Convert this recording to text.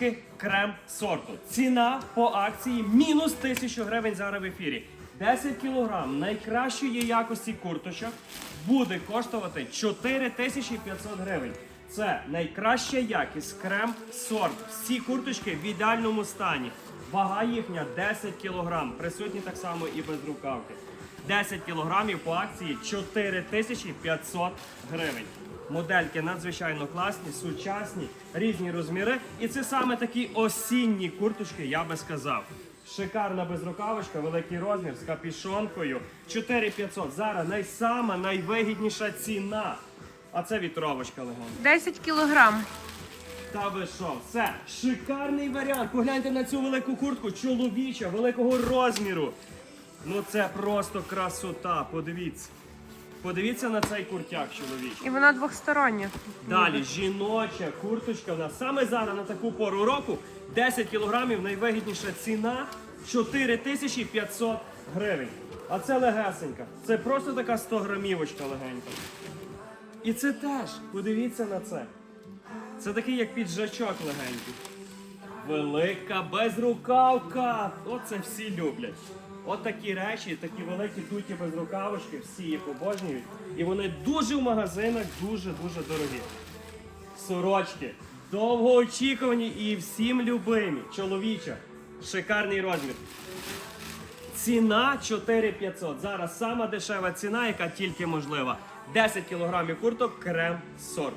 куртки крем сорту. Ціна по акції мінус 1000 гривень зараз в ефірі. 10 кілограм найкращої якості курточок буде коштувати 4500 гривень. Це найкраща якість крем сорт. Всі курточки в ідеальному стані. Вага їхня 10 кілограм. Присутні так само і без рукавки. 10 кілограмів по акції 4500 гривень. Модельки надзвичайно класні, сучасні, різні розміри. І це саме такі осінні курточки, я би сказав. Шикарна безрукавочка, великий розмір з капішонкою. 4500. Зараз найсама найвигідніша ціна. А це вітровочка легенда. 10 кілограм. Та ви що, все, шикарний варіант. Погляньте на цю велику куртку, чоловіча, великого розміру. Ну це просто красота. Подивіться. Подивіться на цей куртяк чоловічий. І вона двохстороння. Далі жіноча курточка в нас саме зараз на таку пору року 10 кілограмів найвигідніша ціна 4500 гривень. А це легесенька. Це просто така 100 грамівочка легенька. І це теж, подивіться на це. Це такий як піджачок легенький. Велика безрукавка. Оце всі люблять. От такі речі, такі великі дуті безрукавочки, всі їх обожнюють. І вони дуже в магазинах дуже-дуже дорогі. Сорочки. Довгоочікувані і всім любимі. Чоловіча. Шикарний розмір. Ціна 4500. Зараз сама дешева ціна, яка тільки можлива. 10 кілограмів курток крем сорт.